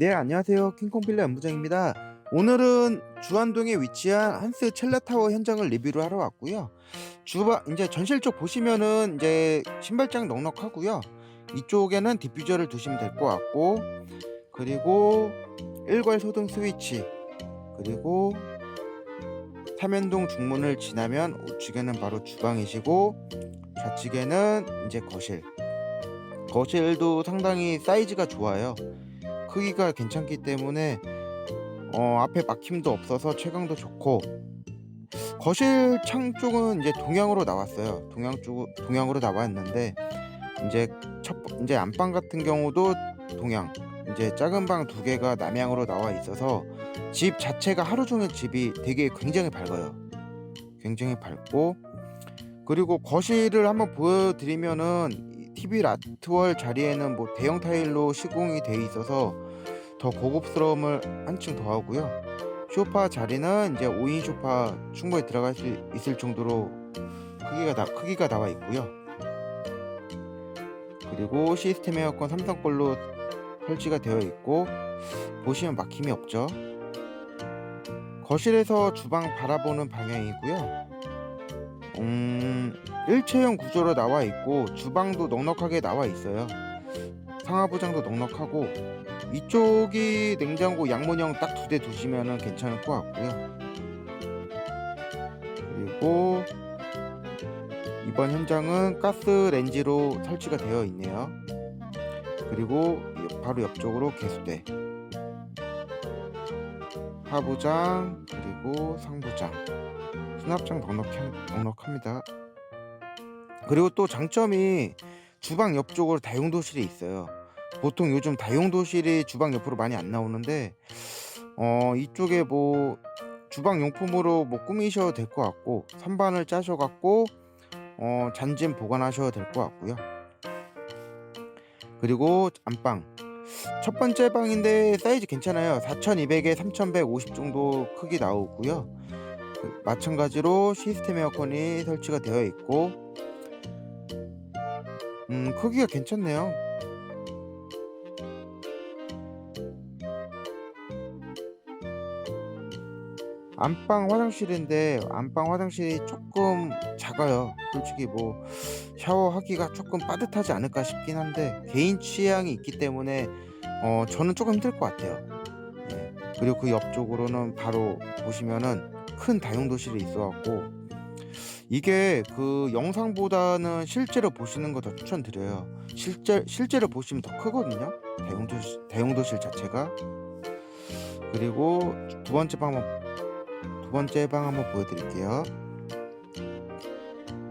네, 안녕하세요. 킹콩 필러 연부장입니다. 오늘은 주안동에 위치한 한스 첼라타워 현장을 리뷰를 하러 왔고요. 주방 이제 전실 쪽 보시면은 이제 신발장 넉넉하고요. 이쪽에는 디퓨저를 두시면 될 것 같고 그리고 일괄 소등 스위치 그리고 삼연동 중문을 지나면 우측에는 바로 주방이시고 좌측에는 이제 거실. 거실도 상당히 사이즈가 좋아요. 크기가 괜찮기 때문에 어, 앞에 막힘도 없어서 채광도 좋고 거실 창 쪽은 이제 동향으로 나왔어요. 동향 쪽 동향으로 나왔는데 이제 첫 번- 이제 안방 같은 경우도 동향 이제 작은 방 두 개가 남향으로 나와 있어서 집 자체가 하루 종일 집이 되게 굉장히 밝아요. 굉장히 밝고 그리고 거실을 한번 보여드리면은 TV 라트월 자리에는 뭐 대형 타일로 시공이 돼 있어서 더 고급스러움을 한층 더하고요. 소파 자리는 이제 5인 소파 충분히 들어갈 수 있을 정도로 크기가 나, 크기가 나와 있고요. 그리고 시스템 에어컨 삼성 걸로 설치가 되어 있고 보시면 막힘이 없죠. 거실에서 주방 바라보는 방향이고요. 음, 일체형 구조로 나와 있고 주방도 넉넉하게 나와 있어요. 상하부장도 넉넉하고 이쪽이 냉장고 양문형 딱 두 대 두시면은 괜찮을 것 같고요. 그리고 이번 현장은 가스 렌지로 설치가 되어 있네요. 그리고 옆- 바로 옆쪽으로 개수대, 하부장 그리고 상부장, 수납장 넉넉, 넉넉합니다. 그리고 또 장점이 주방 옆쪽으로 다용도실이 있어요. 보통 요즘 다용도실이 주방 옆으로 많이 안 나오는데 어 이쪽에 뭐 주방 용품으로 뭐 꾸미셔도 될 것 같고 선반을 짜셔 갖고 어 잔짐 보관하셔도 될 것 같고요. 그리고 안방 첫 번째 방인데 사이즈 괜찮아요. 4200에 3150 정도 크기 나오고요. 그 마찬가지로 시스템 에어컨이 설치가 되어 있고 음 크기가 괜찮네요. 안방 화장실인데 안방 화장실이 조금 작아요. 솔직히 뭐 샤워하기가 조금 빠듯하지 않을까 싶긴 한데 개인 취향이 있기 때문에 어 저는 조금 힘들 것 같아요. 예. 그리고 그 옆쪽으로는 바로 보시면은 큰 다용도실이 있어 갖고 이게 그 영상보다는 실제로 보시는 거 더 추천드려요. 실제 실제로 보시면 더 크거든요. 대용도실 대용도실 자체가. 그리고 두 번째 방 한번 두 번째 방 한번 보여드릴게요.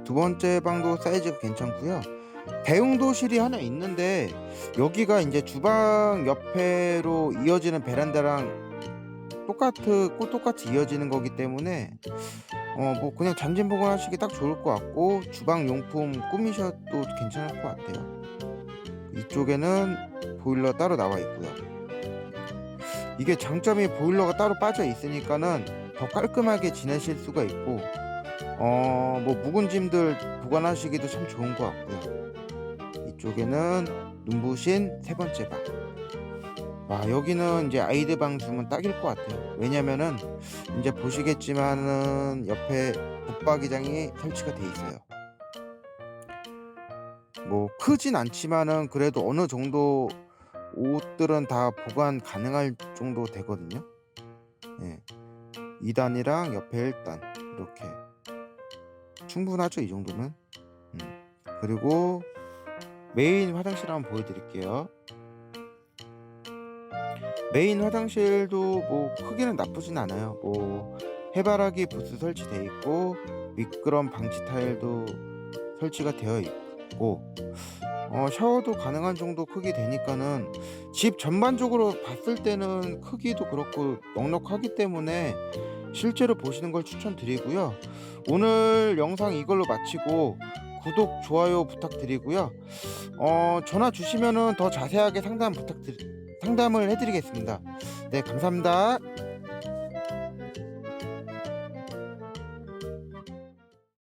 두 번째 방도 사이즈가 괜찮고요. 대용도실이 하나 있는데 여기가 이제 주방 옆에로 이어지는 베란다랑 똑같은 꼭 똑같이 이어지는 거기 때문에 어 뭐 그냥 잔짐 보관하시기 딱 좋을 것 같고 주방 용품 꾸미셔도 괜찮을 것 같아요. 이쪽에는 보일러 따로 나와 있고요. 이게 장점이 보일러가 따로 빠져 있으니까는 더 깔끔하게 지내실 수가 있고 어 뭐 묵은 짐들 보관하시기도 참 좋은 것 같고요. 이쪽에는 눈부신 세 번째 방. 와 여기는 이제 아이들 방 주면 딱일 것 같아요. 왜냐면은 이제 보시겠지만은 옆에 붙박이장이 설치가 돼 있어요. 뭐 크진 않지만은 그래도 어느 정도 옷들은 다 보관 가능할 정도 되거든요. 예. 2단이랑 옆에 1단 이렇게 충분하죠 이 정도면? 음. 그리고 메인 화장실 한번 보여드릴게요. 메인 화장실도 뭐 크기는 나쁘진 않아요. 뭐 해바라기 부스 설치되어 있고 미끄럼 방지 타일도 설치가 되어 있고 어, 샤워도 가능한 정도 크기 되니까는 집 전반적으로 봤을 때는 크기도 그렇고 넉넉하기 때문에 실제로 보시는 걸 추천드리고요. 오늘 영상 이걸로 마치고 구독, 좋아요 부탁드리고요. 어, 전화 주시면은 더 자세하게 상담 부탁드리 상담을 해 드리겠습니다. 네, 감사합니다.